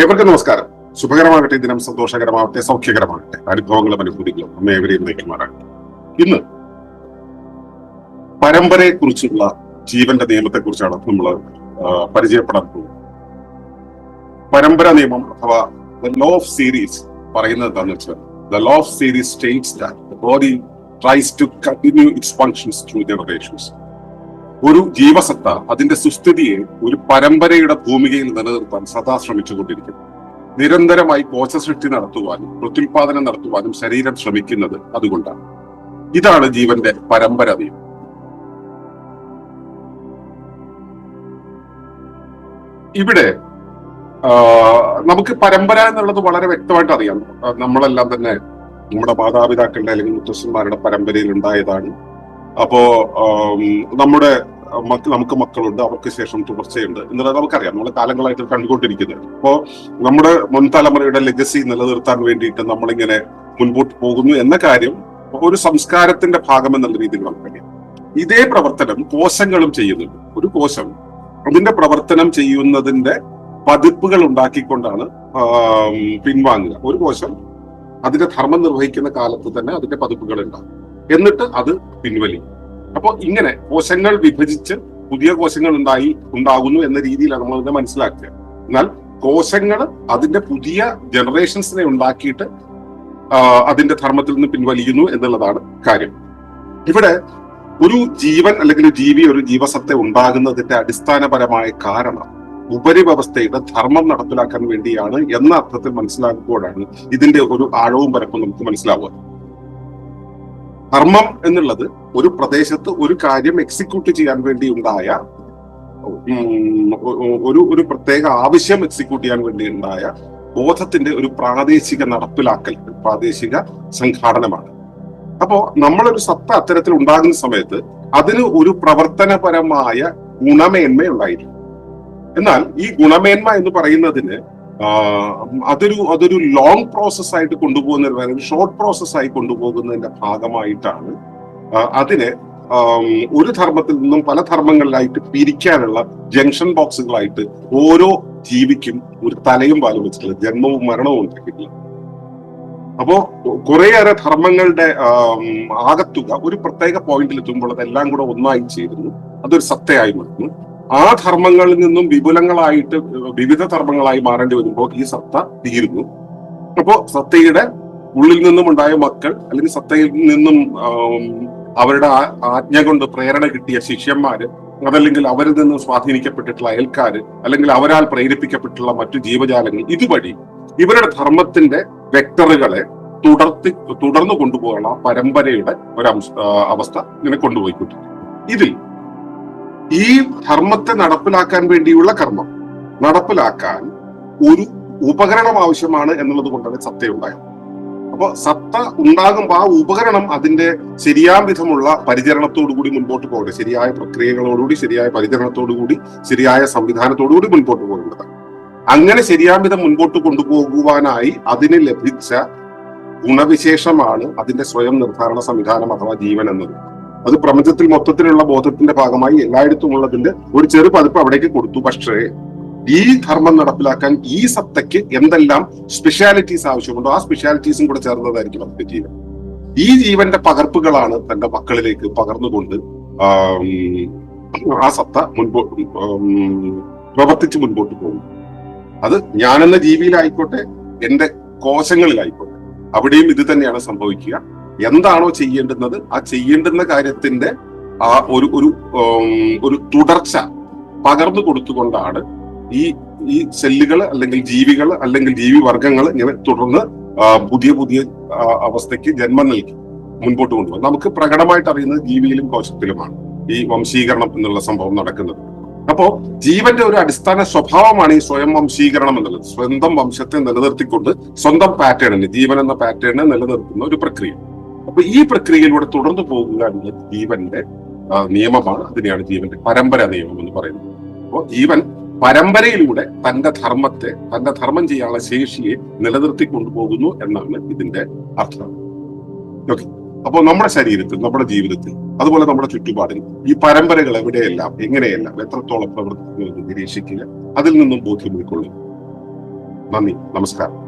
ഏവർക്കും നമസ്കാരം. ശുഭകരമാകട്ടെ ദിനം സന്തോഷകരമാകട്ടെ സൗഖ്യകരമാകട്ടെ. അനുഭവങ്ങളും അനുഭൂതികളും അമ്മേവരെയും നയിക്കുമാറാകട്ടെ ഇന്ന് പരമ്പരയെ കുറിച്ചുള്ള ജീവന്റെ നിയമത്തെ കുറിച്ചാണ് നമ്മൾ പരിചയപ്പെടാൻ പോകുന്നത്. പരമ്പര നിയമം അഥവാ ദ ലോ ഓഫ് സീരീസ് പറയുന്നത് എന്താണെന്ന് വെച്ചാൽ the law of series states that body tries to continue its functions through generations ഒരു ജീവസത്ത അതിന്റെ സുസ്ഥിതിയെ ഒരു പരമ്പരയുടെ ഭൂമികയിൽ നിലനിർത്താൻ സദാ ശ്രമിച്ചുകൊണ്ടിരിക്കുന്നു നിരന്തരമായി കോശസൃഷ്ടി നടത്തുവാനും പ്രത്യുൽപാദനം നടത്തുവാനും ശരീരം ശ്രമിക്കുന്നത് അതുകൊണ്ടാണ്. ഇതാണ് ജീവന്റെ പരമ്പര നിയമം ഇവിടെ നമുക്ക് പരമ്പര എന്നുള്ളത് വളരെ വ്യക്തമായിട്ട് അറിയാം. നമ്മളെല്ലാം തന്നെ നമ്മുടെ മാതാപിതാക്കളുടെ അല്ലെങ്കിൽ മുത്തശ്ശന്മാരുടെ പരമ്പരയിൽ ഉണ്ടായതാണ്. അപ്പോ നമ്മുടെ മക്ക- നമുക്ക് മക്കളുണ്ട് അവർക്ക് ശേഷം തുടർച്ചയുണ്ട് എന്നുള്ളത് നമുക്കറിയാം. നമ്മൾ കാലങ്ങളായിട്ട് കണ്ടുകൊണ്ടിരിക്കുന്നത് അപ്പോ നമ്മുടെ മുൻ തലമുറയുടെ ലെഗസി നിലനിർത്താൻ വേണ്ടിയിട്ട് നമ്മളിങ്ങനെ മുൻപോട്ട് പോകുന്നു എന്ന കാര്യം ഒരു സംസ്കാരത്തിന്റെ ഭാഗം എന്നുള്ള രീതിയിൽ നമുക്കറിയാം ഇതേ പ്രവർത്തനം കോശങ്ങളും ചെയ്യുന്നുണ്ട്. ഒരു കോശം അതിന്റെ പ്രവർത്തനം ചെയ്യുന്നതിന്റെ പതിപ്പുകൾ ഉണ്ടാക്കിക്കൊണ്ടാണ് പിൻവാങ്ങുക. ഒരു കോശം അതിന്റെ ധർമ്മം നിർവഹിക്കുന്ന കാലത്ത് തന്നെ അതിന്റെ പതിപ്പുകൾ ഉണ്ടാകും. എന്നിട്ട് അത് പിൻവലി. അപ്പോൾ ഇങ്ങനെ കോശങ്ങൾ വിഭജിച്ച് പുതിയ കോശങ്ങൾ ഉണ്ടായി ഉണ്ടാകുന്നു എന്ന രീതിയിലാണ് നമ്മൾ അതിനെ മനസ്സിലാക്കുക. എന്നാൽ കോശങ്ങൾ അതിന്റെ പുതിയ ജനറേഷൻസിനെ ഉണ്ടാക്കിയിട്ട് അതിന്റെ ധർമ്മത്തിൽ നിന്ന് പിൻവലിക്കുന്നു എന്നുള്ളതാണ് കാര്യം. ഇവിടെ ഒരു ജീവൻ അല്ലെങ്കിൽ ജീവി ഒരു ജീവസത്തെ ഉണ്ടാകുന്നതിന്റെ അടിസ്ഥാനപരമായ കാരണം ഉപരിവ്യവസ്ഥയുടെ ധർമ്മം നടപ്പിലാക്കാൻ വേണ്ടിയാണ് എന്ന അർത്ഥത്തിൽ മനസ്സിലാക്കുമ്പോഴാണ് ഇതിന്റെ ഒരു ആഴവും പരപ്പും നമുക്ക് മനസ്സിലാവുക. ധർമ്മം എന്നുള്ളത് ഒരു പ്രദേശത്ത് ഒരു കാര്യം എക്സിക്യൂട്ട് ചെയ്യാൻ വേണ്ടി ഉണ്ടായ ഒരു ഒരു പ്രത്യേക ആവശ്യം എക്സിക്യൂട്ട് ചെയ്യാൻ വേണ്ടി ഉണ്ടായ ബോധത്തിന്റെ ഒരു പ്രാദേശിക നടപ്പിലാക്കൽ പ്രാദേശിക സംഘാടനമാണ്. അപ്പോ നമ്മളൊരു സത്ത അത്തരത്തിൽ ഉണ്ടാകുന്ന സമയത്ത് അതിന് ഒരു പ്രവർത്തനപരമായ ഗുണമേന്മ ഉണ്ടായിരുന്നു എന്നാൽ ഈ ഗുണമേന്മ എന്ന് പറയുന്നതിന് അതൊരു അതൊരു ലോങ് പ്രോസസ് ആയിട്ട് കൊണ്ടുപോകുന്ന ഒരു ഷോർട്ട് പ്രോസസ് ആയി കൊണ്ടുപോകുന്നതിന്റെ ഭാഗമായിട്ടാണ് അതിനെ ഒരു ധർമ്മത്തിൽ നിന്നും പല ധർമ്മങ്ങളിലായിട്ട് പിരിക്കാനുള്ള ജംഗ്ഷൻ ബോക്സുകളായിട്ട് ഓരോ ജീവിക്കും ഒരു തലയും പാലും വെച്ചിട്ടുള്ള ജന്മവും മരണവും ഉണ്ടാക്കിയിട്ടില്ല അപ്പോ കുറേയേറെ ധർമ്മങ്ങളുടെ ആകത്തുക ഒരു പ്രത്യേക പോയിന്റിൽ എത്തുമ്പോൾ അതെല്ലാം കൂടെ ഒന്നായി ചേരുന്നു. അതൊരു സത്തയായി മാറുന്നു. ആ ധർമ്മങ്ങളിൽ നിന്നും വിപുലങ്ങളായിട്ട് വിവിധ ധർമ്മങ്ങളായി മാറേണ്ടി വരുമ്പോൾ ഈ സത്ത തീരുന്നു. അപ്പോ സത്തയുടെ ഉള്ളിൽ നിന്നും ഉണ്ടായ മക്കൾ അല്ലെങ്കിൽ സത്തയിൽ നിന്നും അവരുടെ ആജ്ഞ കൊണ്ട് പ്രേരണ കിട്ടിയ ശിഷ്യന്മാര് അതല്ലെങ്കിൽ അവരിൽ നിന്നും സ്വാധീനിക്കപ്പെട്ടിട്ടുള്ള അയൽക്കാര് അല്ലെങ്കിൽ അവരാൽ പ്രേരിപ്പിക്കപ്പെട്ടിട്ടുള്ള മറ്റു ജീവജാലങ്ങൾ ഇതുവഴി ഇവരുടെ ധർമ്മത്തിന്റെ വെക്ടറുകളെ തുടർത്തി തുടർന്നു കൊണ്ടുപോകാനുള്ള പരമ്പരയുടെ ഒരു അവസ്ഥ ഇങ്ങനെ കൊണ്ടുപോയിക്കൊണ്ടിരിക്കും ഇതിൽ ഈ ധർമ്മത്തെ നടപ്പിലാക്കാൻ വേണ്ടിയുള്ള കർമ്മം. നടപ്പിലാക്കാൻ ഒരു ഉപകരണം ആവശ്യമാണ് എന്നുള്ളത് കൊണ്ടാണ് സത്ത ഉണ്ടായത് അപ്പൊ സത്ത ഉണ്ടാകുമ്പോൾ ആ ഉപകരണം അതിന്റെ ശരിയാം വിധമുള്ള പരിചരണത്തോടു കൂടി മുൻപോട്ട് പോകേണ്ടത് ശരിയായ പ്രക്രിയകളോടുകൂടി ശരിയായ പരിചരണത്തോടുകൂടി ശരിയായ സംവിധാനത്തോടുകൂടി മുൻപോട്ട് പോകേണ്ടതാണ് അങ്ങനെ ശരിയാം വിധം മുൻപോട്ട് കൊണ്ടുപോകുവാനായി അതിന് ലഭിച്ച ഗുണവിശേഷമാണ് അതിന്റെ സ്വയം നിർദ്ധാരണ സംവിധാനം അഥവാ ജീവൻ എന്നത്. അത് പ്രപഞ്ചത്തിൽ മൊത്തത്തിലുള്ള ബോധത്തിന്റെ ഭാഗമായി എല്ലായിടത്തും ഉള്ളതിന്റെ ഒരു ചെറു പതിപ്പ് അവിടേക്ക് കൊടുത്തു. പക്ഷേ ഈ ധർമ്മം നടപ്പിലാക്കാൻ ഈ സത്തയ്ക്ക് എന്തെല്ലാം സ്പെഷ്യാലിറ്റീസ് ആവശ്യമുണ്ടോ ആ സ്പെഷ്യാലിറ്റീസും കൂടെ ചേർന്നതായിരിക്കും അതിന്റെ ജീവൻ. ഈ ജീവന്റെ പകർപ്പുകളാണ് തന്റെ മക്കളിലേക്ക് പകർന്നുകൊണ്ട് ആം, സത്ത മുൻപോട്ട് പ്രവർത്തിച്ച് മുൻപോട്ട് പോകും. അത് ഞാനെന്ന ജീവിയിലായിക്കോട്ടെ എന്റെ കോശങ്ങളിലായിക്കോട്ടെ അവിടെയും ഇത് തന്നെയാണ് സംഭവിക്കുക. എന്താണോ ചെയ്യേണ്ടുന്നത് ആ ചെയ്യേണ്ടുന്ന കാര്യത്തിന്റെ ആ ഒരു ഒരു ഒരു തുടർച്ച പകർന്നു കൊടുത്തുകൊണ്ടാണ് ഈ ഈ സെല്ലുകൾ അല്ലെങ്കിൽ ജീവികൾ അല്ലെങ്കിൽ ജീവി വർഗങ്ങൾ ഇങ്ങനെ തുടർന്ന് പുതിയ പുതിയ അവസ്ഥയ്ക്ക് ജന്മം നൽകി മുൻപോട്ട് കൊണ്ടുപോകും നമുക്ക് പ്രകടമായിട്ട് അറിയുന്നത് ജീവിയിലും കോശത്തിലുമാണ് ഈ വംശീകരണം എന്നുള്ള സംഭവം നടക്കുന്നത്. അപ്പോ ജീവന്റെ ഒരു അടിസ്ഥാന സ്വഭാവമാണ് ഈ സ്വയം വംശീകരണം എന്നുള്ളത്. സ്വന്തം വംശത്തെ നിലനിർത്തിക്കൊണ്ട് സ്വന്തം പാറ്റേണിന് ജീവൻ എന്ന പാറ്റേണിനെ നിലനിർത്തുന്ന ഒരു പ്രക്രിയ. അപ്പൊ ഈ പ്രക്രിയയിലൂടെ തുടർന്നു പോകുക എന്നത് ജീവന്റെ നിയമമാണ്. അതിനെയാണ് ജീവന്റെ പരമ്പര നിയമം എന്ന് പറയുന്നത്. അപ്പോൾ ജീവൻ പരമ്പരയിലൂടെ തന്റെ ധർമ്മത്തെ തന്റെ ധർമ്മം ചെയ്യാനുള്ള ശേഷിയെ നിലനിർത്തി കൊണ്ടുപോകുന്നു എന്നാണ് ഇതിന്റെ അർത്ഥം. ഓക്കെ. അപ്പോൾ നമ്മുടെ ശരീരത്തിൽ നമ്മുടെ ജീവിതത്തിൽ അതുപോലെ നമ്മുടെ ചുറ്റുപാടിൽ ഈ പരമ്പരകൾ എവിടെയെല്ലാം എങ്ങനെയെല്ലാം എത്രത്തോളം പ്രവർത്തിക്കുന്നു നിരീക്ഷിക്കുക അതിൽ നിന്നും ബോധ്യം നന്ദി. നമസ്കാരം.